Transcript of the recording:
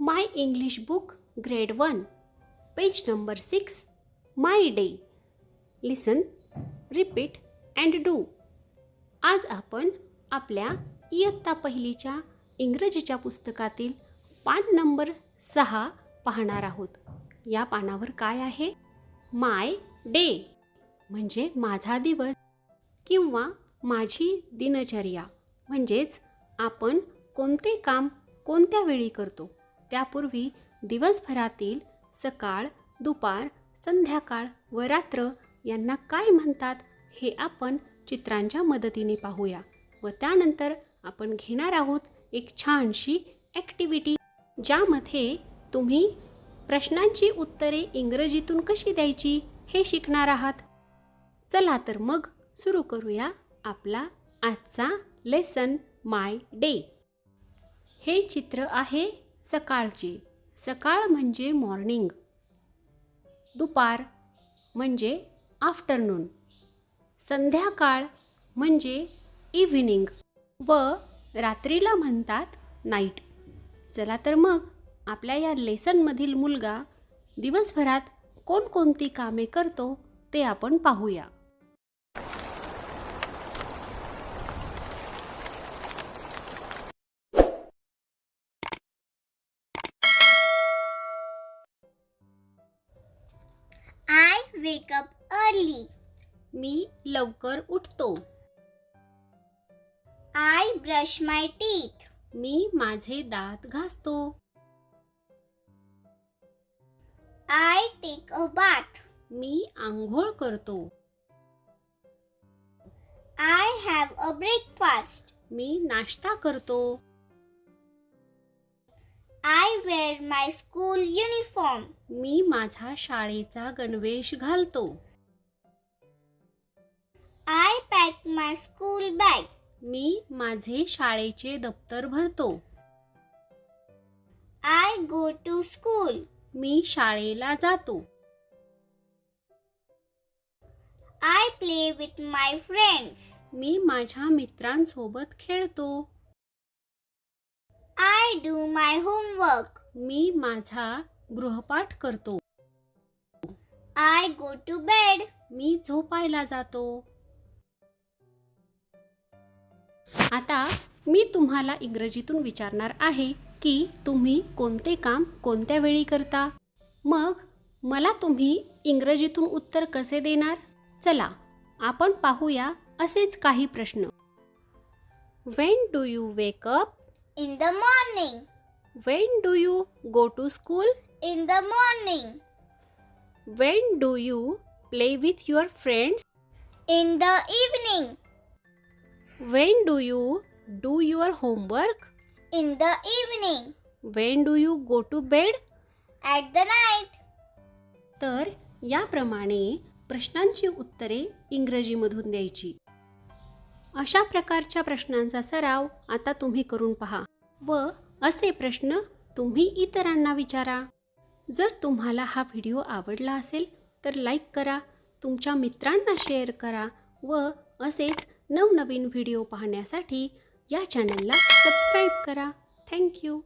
My English book grade one page number six my day. Listen repeat and do. आज आपण आपल्या इयत्ता पहिलीच्या इंग्रजीच्या पुस्तकातील पान नंबर सहा पाहणार आहोत. या पानावर काय आहे? माय डे म्हणजे माझा दिवस किंवा माझी दिनचर्या. म्हणजेच आपण कोणते काम कोणत्या वेळी करतो? त्यापूर्वी दिवसभरातील सकाळ दुपार संध्याकाळ व रात्र यांना काय म्हणतात हे आपण चित्रांच्या मदतीने पाहूया व त्यानंतर आपण घेणार आहोत एक छानशी ॲक्टिव्हिटी ज्यामध्ये तुम्ही प्रश्नांची उत्तरे इंग्रजीतून कशी द्यायची हे शिकणार आहात. चला तर मग सुरू करूया आपला आजचा लेसन माय डे हे चित्र आहे सकाळचे. सकाळ म्हणजे मॉर्निंग दुपार म्हणजे आफ्टरनून संध्याकाळ म्हणजे इव्हिनिंग व रात्रीला म्हणतात नाईट चला तर मग आपल्या या लेसनमधील मुलगा दिवसभरात कोणकोणती कामे करतो ते आपण पाहूया. वेक अप अर्ली मी लवकर उठतो. आय ब्रश माय टीथ मी माझे दात घासतो. आय टेक अ बाथ मी आंघोळ करतो. आय हॅव अ ब्रेकफास्ट मी नाश्ता करतो. I wear my school uniform मी माझा शाळेचा गणवेश घालतो. I pack my school bag मी माझे शाळेचे दप्तर भरतो. आय गो टू स्कूल मी शाळेला जातो. I play with my friends मी माझ्या मित्रांसोबत खेळतो. Do my homework. मी माझा गृहपाठ करतो. I go to bed. मी झोपायला जातो. आता मी तुम्हाला इंग्रजीतून विचारणार आहे की तुम्ही कोणते काम कोणत्या वेळी करता? मग मला तुम्ही इंग्रजीतून उत्तर कसे देणार? चला आपण पाहूया असेच काही प्रश्न. When do you wake up In the morning. When do you go to school In the morning. When do you play with your friends In the evening. When do you do your homework In the evening. When do you go to bed At the night. तर याप्रमाणे प्रश्नांची उत्तरे इंग्रजीमधून द्यायची अशा प्रकारच्या प्रश्नांचा सराव आता तुम्ही करून पहा व असे प्रश्न तुम्ही इतरांना विचारा. जर तुम्हाला हा व्हिडिओ आवडला असेल तर लाईक करा तुमच्या मित्रांना शेअर करा व असेच नवनवीन व्हिडिओ पाहण्यासाठी या चॅनलला सबस्क्राईब करा. थँक्यू